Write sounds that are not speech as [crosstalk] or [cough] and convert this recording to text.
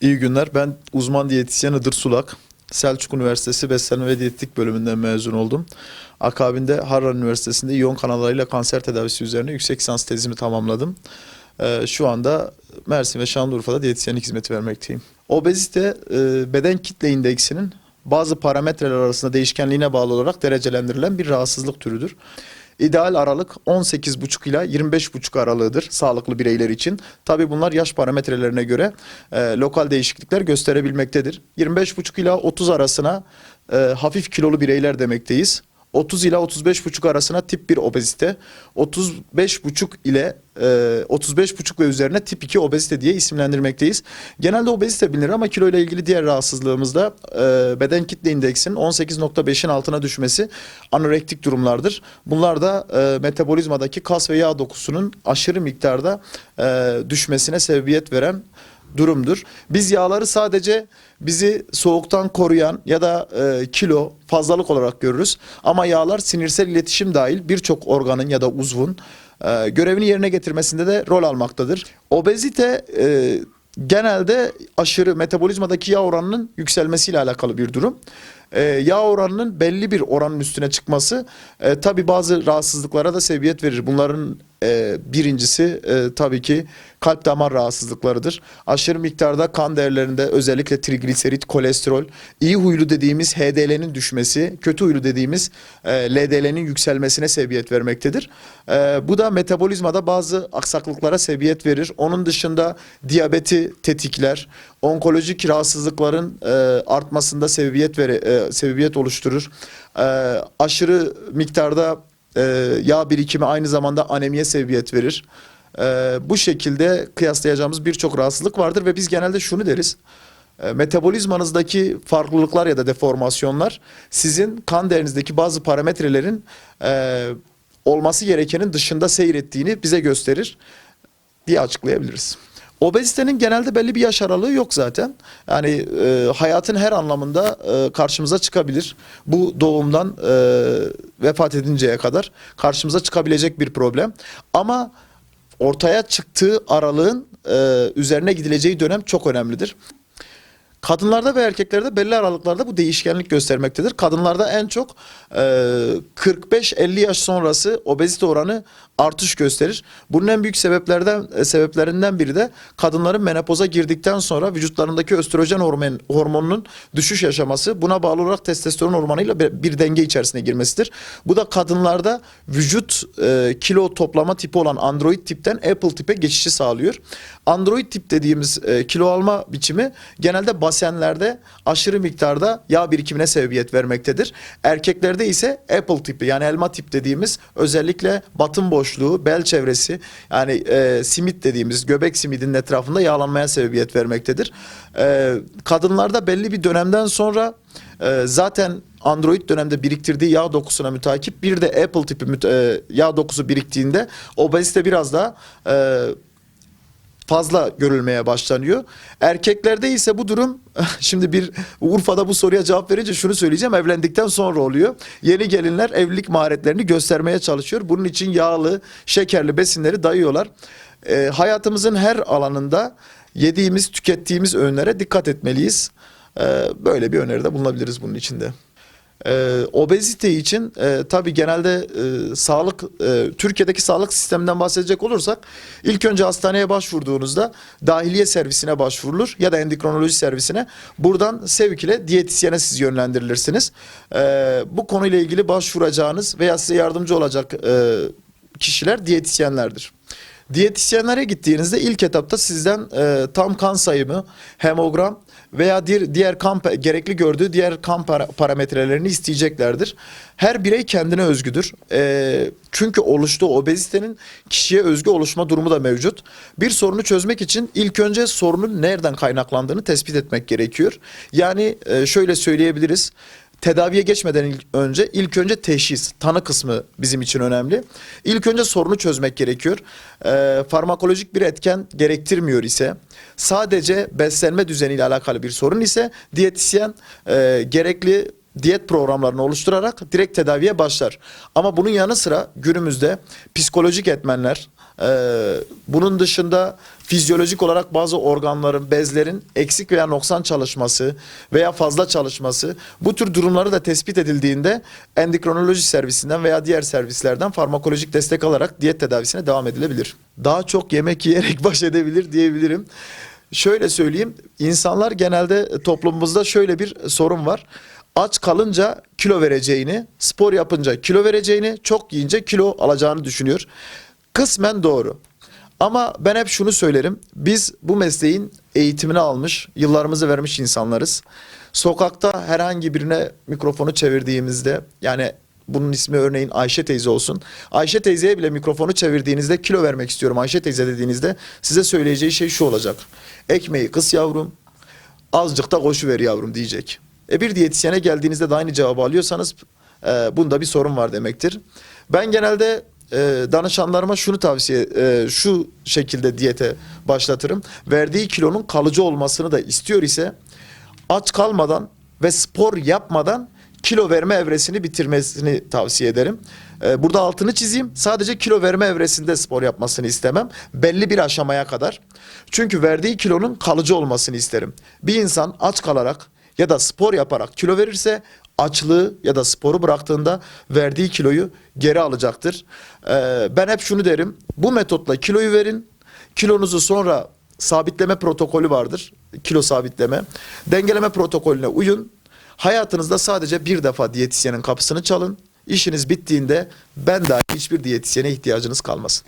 İyi günler. Ben uzman diyetisyen Iğdır Sulak. Selçuk Üniversitesi Beslenme ve Diyetetik bölümünden mezun oldum. Akabinde Harran Üniversitesi'nde iyon kanallarıyla kanser tedavisi üzerine yüksek lisans tezimi tamamladım. Ee, şu anda Mersin ve Şanlıurfa'da diyetisyenlik hizmeti vermekteyim. Obezite e, beden kitle indeksinin bazı parametreler arasında değişkenliğine bağlı olarak derecelendirilen bir rahatsızlık türüdür. İdeal aralık 18,5 ila 25,5 aralığıdır sağlıklı bireyler için. Tabi bunlar yaş parametrelerine göre e, lokal değişiklikler gösterebilmektedir. 25,5 ila 30 arasına e, hafif kilolu bireyler demekteyiz. 30 ila 35,5 arasına tip 1 obezite, 35,5 ile e, 35,5 ve üzerine tip 2 obezite diye isimlendirmekteyiz. Genelde obezite bilinir ama kilo ile ilgili diğer rahatsızlığımızda e, beden kitle indeksinin 18,5'in altına düşmesi anorektik durumlardır. Bunlar da e, metabolizmadaki kas ve yağ dokusunun aşırı miktarda e, düşmesine sebebiyet veren durumdur. Biz yağları sadece bizi soğuktan koruyan ya da e, kilo fazlalık olarak görürüz. Ama yağlar sinirsel iletişim dahil birçok organın ya da uzvun e, görevini yerine getirmesinde de rol almaktadır. Obezite e, genelde aşırı metabolizmadaki yağ oranının yükselmesiyle alakalı bir durum. Ee, yağ oranının belli bir oranın üstüne çıkması e, tabi bazı rahatsızlıklara da sebebiyet verir. Bunların e, birincisi e, tabii ki kalp damar rahatsızlıklarıdır. Aşırı miktarda kan değerlerinde özellikle trigliserit, kolesterol, iyi huylu dediğimiz HDL'nin düşmesi, kötü huylu dediğimiz e, LDL'nin yükselmesine sebebiyet vermektedir. Bu da metabolizmada bazı aksaklıklara sebebiyet verir. Onun dışında diyabeti tetikler, onkolojik rahatsızlıkların artmasında sebebiyet vere, sebebiyet oluşturur. Aşırı miktarda e, yağ birikimi aynı zamanda anemiye sebebiyet verir. E, bu şekilde kıyaslayacağımız birçok rahatsızlık vardır ve biz genelde şunu deriz. E, metabolizmanızdaki farklılıklar ya da deformasyonlar sizin kan değerinizdeki bazı parametrelerin e, olması gerekenin dışında seyrettiğini bize gösterir diye açıklayabiliriz. Obezitenin genelde belli bir yaş aralığı yok zaten. Yani e, hayatın her anlamında e, karşımıza çıkabilir. Bu doğumdan e, vefat edinceye kadar karşımıza çıkabilecek bir problem. Ama ortaya çıktığı aralığın e, üzerine gidileceği dönem çok önemlidir. Kadınlarda ve erkeklerde belli aralıklarda bu değişkenlik göstermektedir. Kadınlarda en çok e, 45-50 yaş sonrası obezite oranı artış gösterir. Bunun en büyük sebeplerden e, sebeplerinden biri de kadınların menopoza girdikten sonra vücutlarındaki östrojen hormon, hormonunun düşüş yaşaması. Buna bağlı olarak testosteron hormonuyla bir, bir denge içerisine girmesidir. Bu da kadınlarda vücut e, kilo toplama tipi olan android tipten apple tipe geçişi sağlıyor. Android tip dediğimiz e, kilo alma biçimi genelde basenlerde aşırı miktarda yağ birikimine sebebiyet vermektedir. Erkeklerde ise apple tipi yani elma tip dediğimiz özellikle batın boşluğu, bel çevresi yani e, simit dediğimiz göbek simidinin etrafında yağlanmaya sebebiyet vermektedir. E, kadınlarda belli bir dönemden sonra e, zaten Android dönemde biriktirdiği yağ dokusuna mütakip bir de Apple tipi e, yağ dokusu biriktiğinde obezite biraz daha e, fazla görülmeye başlanıyor. Erkeklerde ise bu durum [laughs] şimdi bir Urfa'da bu soruya cevap verince şunu söyleyeceğim evlendikten sonra oluyor. Yeni gelinler evlilik maharetlerini göstermeye çalışıyor. Bunun için yağlı, şekerli besinleri dayıyorlar. Ee, hayatımızın her alanında yediğimiz, tükettiğimiz öğünlere dikkat etmeliyiz. Ee, böyle bir öneride bulunabiliriz bunun içinde. Ee, obezite için e, tabii genelde e, sağlık e, Türkiye'deki sağlık sisteminden bahsedecek olursak ilk önce hastaneye başvurduğunuzda dahiliye servisine başvurulur ya da endokrinoloji servisine. Buradan sevk ile diyetisyene siz yönlendirilirsiniz. Ee, bu konuyla ilgili başvuracağınız veya size yardımcı olacak e, kişiler diyetisyenlerdir. Diyetisyenlere gittiğinizde ilk etapta sizden e, tam kan sayımı, hemogram veya diğer, diğer kan gerekli gördüğü diğer kan para- parametrelerini isteyeceklerdir. Her birey kendine özgüdür. E, çünkü oluştuğu obezitenin kişiye özgü oluşma durumu da mevcut. Bir sorunu çözmek için ilk önce sorunun nereden kaynaklandığını tespit etmek gerekiyor. Yani e, şöyle söyleyebiliriz tedaviye geçmeden ilk önce ilk önce teşhis, tanı kısmı bizim için önemli. İlk önce sorunu çözmek gerekiyor. Ee, farmakolojik bir etken gerektirmiyor ise sadece beslenme düzeniyle alakalı bir sorun ise diyetisyen e, gerekli diyet programlarını oluşturarak direkt tedaviye başlar. Ama bunun yanı sıra günümüzde psikolojik etmenler, Ee, bunun dışında fizyolojik olarak bazı organların, bezlerin eksik veya noksan çalışması veya fazla çalışması bu tür durumları da tespit edildiğinde endokrinoloji servisinden veya diğer servislerden farmakolojik destek alarak diyet tedavisine devam edilebilir. Daha çok yemek yiyerek [laughs] baş edebilir diyebilirim. Şöyle söyleyeyim, insanlar genelde toplumumuzda şöyle bir sorun var. Aç kalınca kilo vereceğini, spor yapınca kilo vereceğini, çok yiyince kilo alacağını düşünüyor. Kısmen doğru. Ama ben hep şunu söylerim. Biz bu mesleğin eğitimini almış, yıllarımızı vermiş insanlarız. Sokakta herhangi birine mikrofonu çevirdiğimizde yani bunun ismi örneğin Ayşe teyze olsun. Ayşe teyzeye bile mikrofonu çevirdiğinizde kilo vermek istiyorum Ayşe teyze dediğinizde size söyleyeceği şey şu olacak. Ekmeği kıs yavrum, azıcık da koşu ver yavrum diyecek. E bir diyetisyene geldiğinizde de aynı cevabı alıyorsanız e, bunda bir sorun var demektir. Ben genelde e, danışanlarıma şunu tavsiye e, şu şekilde diyete başlatırım. Verdiği kilonun kalıcı olmasını da istiyor ise aç kalmadan ve spor yapmadan kilo verme evresini bitirmesini tavsiye ederim. Ee, burada altını çizeyim. Sadece kilo verme evresinde spor yapmasını istemem. Belli bir aşamaya kadar. Çünkü verdiği kilonun kalıcı olmasını isterim. Bir insan aç kalarak ya da spor yaparak kilo verirse açlığı ya da sporu bıraktığında verdiği kiloyu geri alacaktır. Ee, ben hep şunu derim. Bu metotla kiloyu verin. Kilonuzu sonra sabitleme protokolü vardır. Kilo sabitleme. Dengeleme protokolüne uyun. Hayatınızda sadece bir defa diyetisyenin kapısını çalın. İşiniz bittiğinde ben dahi hiçbir diyetisyene ihtiyacınız kalmasın.